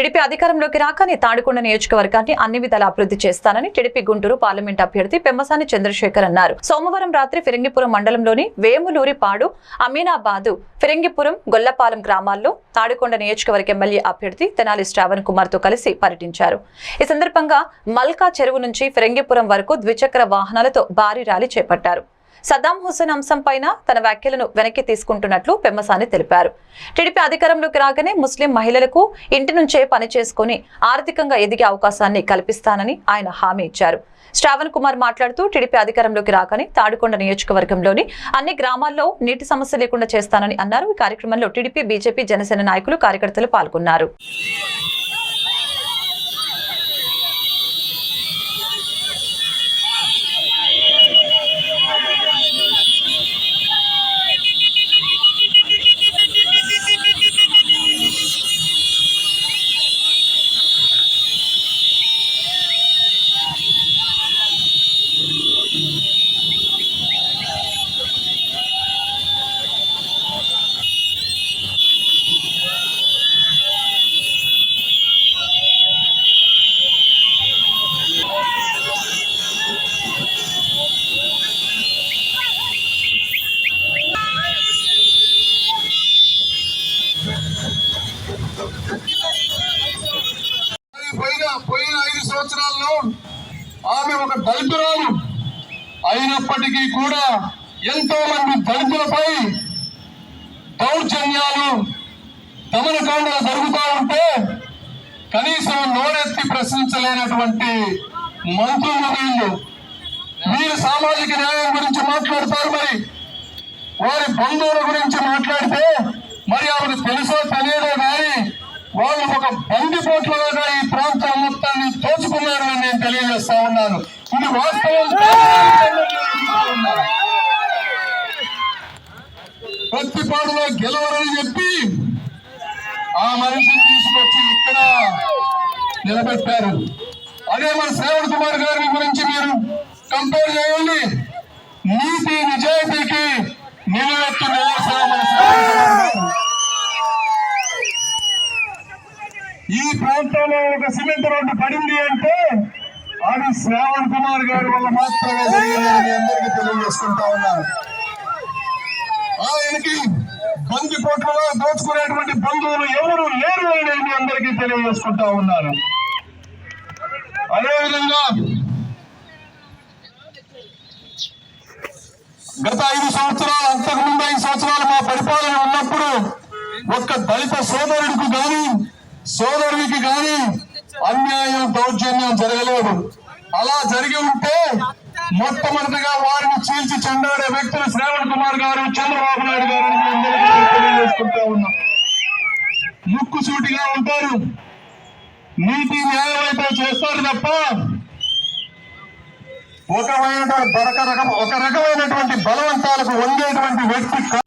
TDP అధికారంలోకి రాకని తాడికొండ నియోజకవర్గాన్ని అన్ని విధాల అభివృద్ధి చేస్తానని టీడీపీ గుంటూరు పార్లమెంట్ అభ్యర్థి పెమ్మసాని చంద్రశేఖర్ అన్నారు. సోమవారం రాత్రి ఫిరంగిపురం మండలంలోని వేములూరిపాడు అమీనాబాదు ఫిరంగిపురం గొల్లపాలెం గ్రామాల్లో తాడికొండ నియోజకవర్గ ఎమ్మెల్యే అభ్యర్థి తెనాలి శ్రావణ్ కుమార్తో కలిసి పర్యటించారు. ఈ సందర్భంగా మల్కా చెరువు నుంచి ఫిరంగిపురం వరకు ద్విచక్ర వాహనాలతో భారీ ర్యాలీ చేపట్టారు. సద్దాం హుస్సేన్ అంశంపైన తన వ్యాఖ్యలను వెనక్కి తీసుకుంటున్నట్లు పెమ్మసాని తెలిపారు. టీడీపీ అధికారంలోకి రాగానే ముస్లిం మహిళలకు ఇంటి నుంచే పని చేసుకుని ఆర్థికంగా ఎదిగే అవకాశాన్ని కల్పిస్తానని ఆయన హామీ ఇచ్చారు. శ్రావణ్ కుమార్ మాట్లాడుతూ టీడీపీ అధికారంలోకి రాగానే తాడుకొండ నియోజకవర్గంలోని అన్ని గ్రామాల్లో నీటి సమస్య లేకుండా చేస్తానని అన్నారు. ఈ కార్యక్రమంలో టీడీపీ బీజేపీ జనసేన నాయకులు కార్యకర్తలు పాల్గొన్నారు. సంవత్సరాల్లో ఆమె ఒక దళితురాలు. అయినప్పటికీ కూడా ఎంతో మంది దళితులపై దౌర్జన్యాలు దమనకాండలు జరుగుతూ ఉంటే కనీసం నోరెత్తి ప్రశ్నించలేనటువంటి మంత్రులు వీళ్ళు. వీరు సామాజిక న్యాయం గురించి మాట్లాడతారు మరి. వారి బంధువుల గురించి మాట్లాడితే మరి ఆవిడ తెలుసో తెలియదో కానీ వాళ్ళు ఒక బందిపోట్లుగా ఈ చేస్తా ఉన్నాను. ఇది వాస్తవం. ప్రతిపాడులో గెలవరని చెప్పి ఆ మనిషిని తీసుకొచ్చి ఇక్కడ నిలబెట్టారు. అదే మన శ్రావణ్ కుమార్ గారి గురించి మీరు కంపేర్ చేయండి. నీతి నిజాయితీకి నిలబెట్టు ఈ ప్రాంతంలో ఒక సిమెంట్ రోడ్డు పడింది అంటే అది శ్రావణ్ కుమార్ గారి వల్ల మాత్రమే జరిగిందని అందరికీ తెలియజేసుకుంటా ఉన్నాను. ఆయనకి బందిపోట్లలో దోచుకునేటువంటి బంధువులు ఎవరు లేరు అని మీ అందరికీ తెలియజేసుకుంటా ఉన్నాను. అదేవిధంగా గత ఐదు సంవత్సరాలు అంతకు ముందు ఐదు సంవత్సరాలు మా పరిపాలన ఉన్నప్పుడు ఒక్క దళిత సోదరుడికి గాని సోదరుడికి గాని అన్యాయం దౌర్జన్యం జరగలేదు. అలా జరిగి ఉంటే మొట్టమొదటిగా వారిని చీల్చి చెండాడే వ్యక్తులు శ్రావణ్ కుమార్ గారు చంద్రబాబు నాయుడు గారు తెలియజేసుకుంటా ఉన్నాం. ముక్కుసూటిగా ఉంటారు. నీతి న్యాయం అయితే చేస్తారు తప్ప ఒక ఒక రకమైనటువంటి బలవంతాలకు వంగేటువంటి వ్యక్తి